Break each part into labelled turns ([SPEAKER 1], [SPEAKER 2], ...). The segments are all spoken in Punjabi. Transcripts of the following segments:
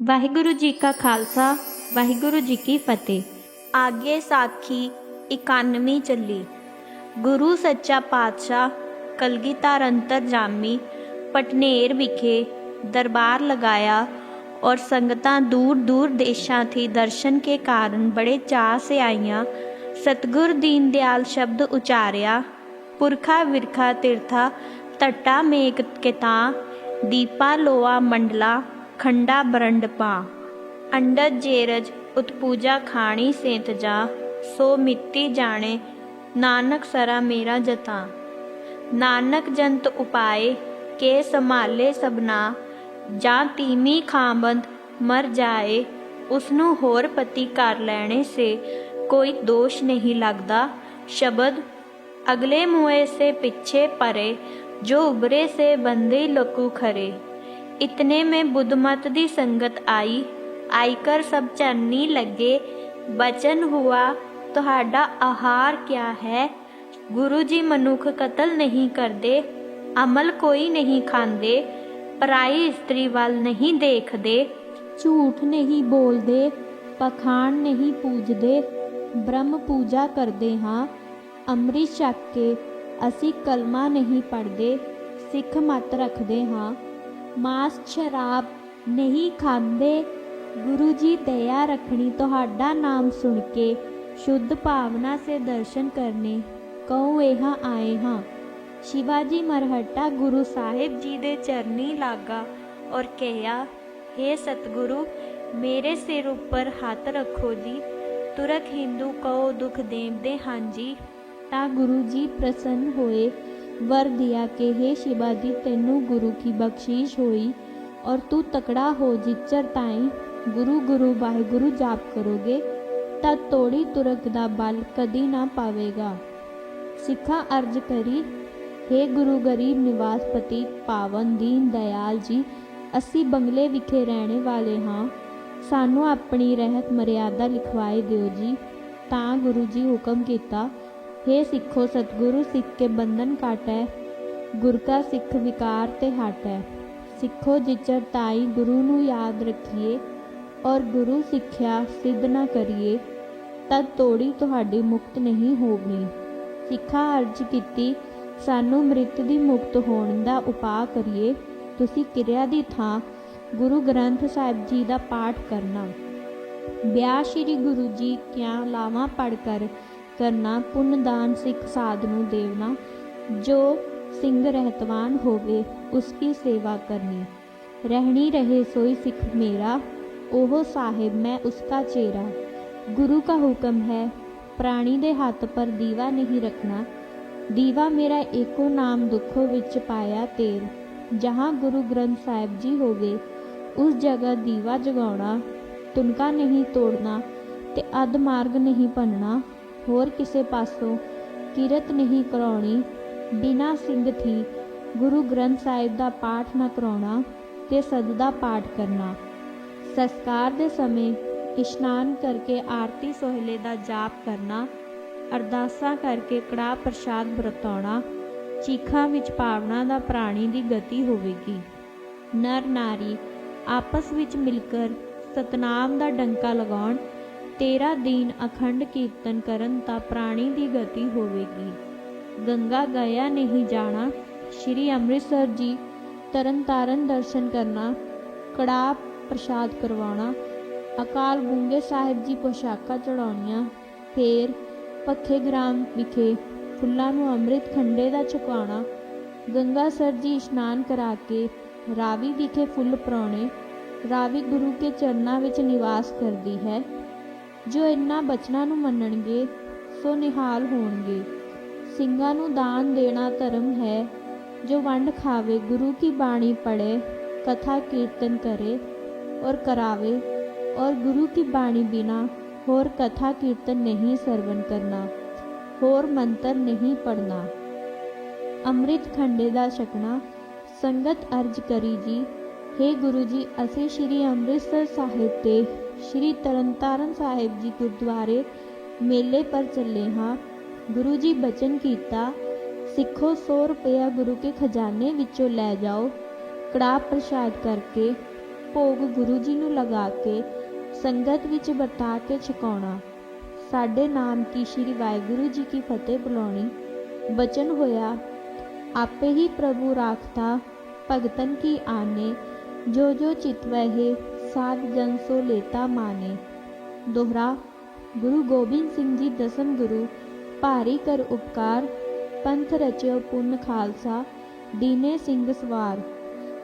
[SPEAKER 1] ਵਾਹਿਗੁਰੂ ਜੀ ਕਾ ਖਾਲਸਾ ਵਾਹਿਗੁਰੂ ਜੀ ਕੀ ਫਤਿਹ ਆਗੇ ਸਾਖੀ 91 ਚੱਲੀ ਗੁਰੂ ਸੱਚਾ ਪਾਤਸ਼ਾਹ ਕਲਗੀਧਰ ਅੰਤਰਜਾਮੀ ਪਟਨੇਰ ਵਿਖੇ ਦਰਬਾਰ लगाया और संगतां दूर दूर देशा थी दर्शन के कारण बड़े चाह से आईयां सतगुर दीन दयाल शब्द उचारिया पुरखा विरखा तीर्था तट्टा मेघ केता दीपा लोआ मंडला ਖੰਡਾ ਬਰੰਡ ਪਾ। ਅੰਡਜ ਜੇਰਜ ਉਤਪੂਜਾ ਖਾਣੀ ਸੇਤ ਜਾ, ਸੋ ਮਿੱਤੀ ਜਾਣੇ, ਨਾਨਕ ਸਰਾ ਮੇਰਾ ਜਤਾ। ਨਾਨਕ ਜੰਤ ਉਪਾਏ, ਕੇ ਸੰਭਾਲੇ ਸਬਨਾ ਜਾਂ ਤੀਮੀ ਖਾਮਬੰਦ ਮਰ ਜਾਏ ਉਸ ਨੂੰ ਹੋਰ ਪਤੀ ਕਰ ਲੈਣੇ ਸੇ। ਕੋਈ ਦੋਸ਼ ਨਹੀਂ ਲੱਗਦਾ, ਸ਼ਬਦ, ਅਗਲੇ ਮੂਏ ਸੇ ਪਿੱਛੇ ਪਰੇ, ਜੋ ਉਬਰੇ ਸੇ ਬੰਦੇ ਲਕੂ ਖਰੇ। ਇਤਨੇ ਮੈਂ ਬੁੱਧਮਤ ਦੀ ਸੰਗਤ ਆਈ। ਆਈਕਰ ਸਭ ਚਰਨੀ ਲੱਗੇ। ਬਚਨ ਹੁਆ, ਤੁਹਾਡਾ ਆਹਾਰ ਕਿਆ ਹੈ? ਗੁਰੂ ਜੀ ਮਨੁੱਖ ਕਤਲ ਨਹੀਂ ਕਰਦੇ, ਅਮਲ ਕੋਈ ਨਹੀਂ ਖਾਂਦੇ, ਪਰਾਈ ਇਸਤਰੀ ਵੱਲ ਨਹੀਂ ਦੇਖਦੇ। ਝੂਠ ਨਹੀਂ ਬੋਲਦੇ ਪਖਾਨ ਨਹੀਂ ਪੂਜਦੇ, ਬ੍ਰਹਮ ਪੂਜਾ ਕਰਦੇ ਹਾਂ। ਅੰਮ੍ਰਿਤ ਛਕ ਕੇ ਅਸੀਂ ਕਲਮਾ ਨਹੀਂ ਪੜਦੇ ਸਿੱਖ ਮਤ ਰੱਖਦੇ ਹਾਂ। ਮਾਸ ਸ਼ਰਾਬ ਨਹੀਂ ਖਾਂਦੇ। ਗੁਰੂ ਜੀ ਦਇਆ ਰੱਖਣੀ ਤੁਹਾਡਾ ਨਾਮ ਸੁਣ ਕੇ ਸ਼ੁੱਧ ਭਾਵਨਾ ਸੇ ਦਰਸ਼ਨ ਕਰਨੇ। ਕਉ ਇਹਾਂ ਆਏ ਹਾਂ? ਸ਼ਿਵਾਜੀ ਮਰਹਟਾ ਗੁਰੂ ਸਾਹਿਬ ਜੀ ਦੇ ਚਰਨੀ ਲਾਗਾ ਔਰ ਕਹਿਆ हे ਸਤਿਗੁਰੂ, ਮੇਰੇ ਸਿਰ ਉੱਪਰ ਹੱਥ ਰੱਖੋ ਜੀ। ਤੁਰਕ ਹਿੰਦੂ ਕਉ ਦੁਖ ਦੇਵਦੇ ਹਾਂ ਜੀ? ਤਾਂ ਗੁਰੂ ਜੀ ਪ੍ਰਸੰਨ ਹੋਏ। वर दिया कि हे शिवाजी तेनू गुरु की बख्शीश होई और तू तकड़ा हो जिच्चर ताई गुरु गुरु वाहिगुरु जाप करोगे तद तोड़ी तुरक दा बल कदी ना पावेगा ਸਿੱਖਾਂ ਅਰਜ ਕਰੀ हे ਗੁਰੂ ਗਰੀਬ ਨਿਵਾਸਪਤੀ ਪਾਵਨ ਦੀਨ ਦਇਆਲ ਜੀ ਅਸੀਂ ਬੰਗਲੇ ਵਿਖੇ ਰਹਿਣੇ ਵਾਲੇ ਹਾਂ ਸਾਨੂੰ ਆਪਣੀ ਰਹਿਤ ਮਰਿਆਦਾ ਲਿਖਵਾਏ ਦਿਓ ਜੀ ਤਾਂ ਗੁਰੂ ਜੀ ਹੁਕਮ ਕੀਤਾ हे ਸਿੱਖੋ ਸਤਿਗੁਰੂ, ਸਿੱਖ ਕੇ ਬੰਧਨ ਕਾਟੈ ਗੁਰ ਕਾ ਸਿੱਖ ਵਿਕਾਰ ਤੇ ਹਟੈ। ਸਿੱਖੋ ਜਿਚਰ ਤਾਈ ਗੁਰੂ ਨੂੰ ਯਾਦ ਰੱਖੀਏ, ਔਰ ਗੁਰੂ ਸਿੱਖਿਆ ਸਿੱਧ ਨਾ ਕਰੀਏ, ਤਦ ਤੋੜੀ ਤੁਹਾਡੀ ਮੁਕਤ ਨਹੀਂ ਹੋਣੀ ਸਿੱਖਾਂ ਅਰਜ ਕੀਤੀ, ਸਾਨੂੰ ਮ੍ਰਿਤ ਦੀ ਮੁਕਤ ਹੋਣ ਦਾ ਉਪਾਅ ਕਰੀਏ, ਤੁਸੀਂ ਕਿਰਿਆ ਦੀ ਥਾਂ ਗੁਰੂ ਗ੍ਰੰਥ ਸਾਹਿਬ ਜੀ ਦਾ ਪਾਠ ਕਰਨਾ। ਵਿਆਹ ਸ਼੍ਰੀ ਗੁਰੂ ਜੀ ਕਿਆ ਲਾਵਾਂ ਪੜ ਕਰ ਕਰਨਾ ਪੁੰਨ ਦਾਨ ਸਿੱਖ ਸਾਧ ਨੂੰ ਦੇਵਨਾ ਜੋ ਸਿੰਘ ਰਹਿਤਵਾਨ ਹੋਵੇ ਉਸ ਕੀ ਸੇਵਾ ਕਰਨੀ। ਰਹਿਣੀ ਰਹੇ ਸੋਈ ਸਿੱਖ ਮੇਰਾ, ਉਹ ਸਾਹਿਬ ਮੈਂ ਉਸਕਾ ਚੇਰਾ। ਗੁਰੂ का ਹੁਕਮ ਹੈ, ਪ੍ਰਾਣੀ ਦੇ ਹੱਥ ਪਰ ਦੀਵਾ ਨਹੀਂ ਰੱਖਣਾ। ਦੀਵਾ ਮੇਰਾ ਏਕੋ ਨਾਮ ਦੁੱਖੋ ਵਿੱਚ ਪਾਇਆ ਤੇਲ ਜਹਾਂ ਗੁਰੂ ਗ੍ਰੰਥ ਸਾਹਿਬ ਜੀ ਹੋਵੇ, ਉਸ ਜਗ੍ਹਾ ਦੀਵਾ ਜਗਾਉਣਾ, ਤੁਨਕਾ ਨਹੀਂ ਤੋੜਨਾ ਤੇ ਅਧ ਮਾਰਗ ਨਹੀਂ ਭੰਨਣਾ ਹੋਰ ਕਿਸੇ ਪਾਸੋਂ ਕਿਰਤ ਨਹੀਂ ਕਰਾਉਣੀ। ਬਿਨਾ ਸਿੰਘ ਥੀ ਗੁਰੂ ਗ੍ਰੰਥ ਸਾਹਿਬ ਦਾ ਪਾਠ ਨਾ ਕਰਾਉਣਾ ਤੇ ਸਦ ਦਾ ਪਾਠ ਕਰਨਾ। ਸੰਸਕਾਰ ਦੇ ਸਮੇਂ ਇਸ਼ਨਾਨ ਕਰਕੇ ਆਰਤੀ ਸੋਹਲੇ ਦਾ ਜਾਪ ਕਰਨਾ, ਅਰਦਾਸਾਂ ਕਰਕੇ ਕੜਾ ਪ੍ਰਸ਼ਾਦ ਵਰਤਾਉਣਾ, ਚੀਖਾਂ ਵਿੱਚ ਭਾਵਨਾ ਦਾ ਪ੍ਰਾਣੀ ਦੀ ਗਤੀ ਹੋਵੇਗੀ। ਨਰ ਨਾਰੀ ਆਪਸ ਵਿੱਚ ਮਿਲ ਕਰ ਸਤਨਾਮ ਦਾ ਡੰਕਾ ਲਗਾਉਣ ਤੇਰਾ ਦੀਨ ਅਖੰਡ ਕੀਰਤਨ ਕਰਨ ਤਾਂ ਪ੍ਰਾਣੀ ਦੀ ਗਤੀ ਹੋਵੇਗੀ। ਗੰਗਾ ਗਿਆ ਨਹੀਂ ਜਾਣਾ, ਸ਼੍ਰੀ ਅੰਮ੍ਰਿਤਸਰ ਜੀ ਤਰਨਤਾਰਨ ਦਰਸ਼ਨ ਕਰਨਾ ਕੜਾ ਪ੍ਰਸ਼ਾਦ ਕਰਵਾਉਣਾ, ਅਕਾਲ ਗੁੰਗੇ ਸਾਹਿਬ ਜੀ ਪੋਸ਼ਾਕਾਂ ਚੜਾਉਣੀਆਂ ਫੇਰ ਪੱਖੇ ਗ੍ਰਾਮ ਵਿਖੇ ਫੁੱਲਾਂ ਨੂੰ ਅੰਮ੍ਰਿਤ ਖੰਡੇ ਦਾ ਛਕਾਉਣਾ ਗੰਗਾ ਸਰ ਜੀ ਇਸ਼ਨਾਨ ਕਰਾ ਕੇ ਰਾਵੀ ਵਿਖੇ ਫੁੱਲ ਪਰਾਉਣੇ ਰਾਵੀ ਗੁਰੂ ਕੇ ਚਰਨਾਂ ਵਿੱਚ ਨਿਵਾਸ ਕਰਦੀ ਹੈ। ਜੋ ਇਨ੍ਹਾਂ ਬਚਨਾਂ ਨੂੰ ਮੰਨਣਗੇ ਸੋ ਨਿਹਾਲ ਹੋਣਗੇ ਸਿੰਘਾਂ ਨੂੰ ਦਾਨ ਦੇਣਾ ਧਰਮ ਹੈ ਜੋ ਵੰਡ ਖਾਵੇ ਗੁਰੂ ਕੀ ਬਾਣੀ ਪੜੇ ਕਥਾ ਕੀਰਤਨ ਕਰੇ और करावे और गुरु की बाणी बिना होर कथा कीर्तन नहीं सरवन करना होर मंत्र नहीं पढ़ना ਅੰਮ੍ਰਿਤ ਖੰਡੇ ਦਾ ਛਕਣਾ ਸੰਗਤ ਅਰਜ ਕਰੀ ਜੀ हे ਗੁਰੂ ਜੀ ਅਸੀਂ ਸ਼੍ਰੀ ਅੰਮ੍ਰਿਤਸਰ ਸਾਹਿਬ ਤੇ ਸ਼੍ਰੀ ਤਰਨਤਾਰਨ ਸਾਹਿਬ ਜੀ ਗੁਰਦੁਆਰੇ ਮੇਲੇ ਪਰ ਚੱਲੇ ਹਾਂ। ਗੁਰੂ ਜੀ ਬਚਨ ਕੀਤਾ, ਸਿੱਖੋ 100 ਰੁਪਇਆ ਗੁਰੂ ਕੇ ਖਜ਼ਾਨੇ ਵਿੱਚੋਂ ਲੈ ਜਾਓ। ਕੜਾ ਪ੍ਰਸ਼ਾਦ ਕਰਕੇ,
[SPEAKER 2] ਭੋਗ ਗੁਰੂ ਜੀ ਨੂੰ ਲਗਾ ਕੇ, ਸੰਗਤ ਵਿੱਚ ਵਰਤਾ ਕੇ ਛਕਾਉਣਾ। ਸਾਡੇ ਨਾਮ ਕੀ ਸ੍ਰੀ ਵਾਹਿਗੁਰੂ ਜੀ ਕੀ ਫਤਿਹ ਬੁਲਾਉਣੀ। ਬਚਨ ਹੋਇਆ, ਆਪੇ ਹੀ ਪ੍ਰਭੂ ਰਾਖਤਾ, ਭਗਤਨ ਕੀ ਆਨੇ ਜੋ ਜੋ ਚਿਤ ਵਹਿ ਸਾਧ ਜਨ ਸੋ ਲੇਤਾ ਮਾਨੇ ਦੋਹਰਾ ਗੁਰੂ ਗੋਬਿੰਦ ਸਿੰਘ ਜੀ ਦਸਮ ਗੁਰੂ ਭਾਰੀ ਕਰ ਉਪਕਾਰ ਪੰਥ ਰਚਿਓ ਪੁੰਨ ਖਾਲਸਾ ਦੀਨੇ ਸਿੰਘ ਸਵਾਰ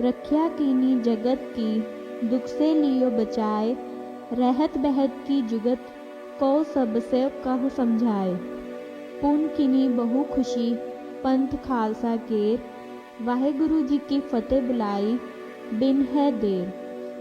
[SPEAKER 2] रक्षा कीनी जगत की दुख से लियो बचाए रहत बहत की जुगत को सब से कह समझाए पुन किनी बहु खुशी पंथ खालसा केर वाहेगुरु जी की फतेह बुलाई बिन है देर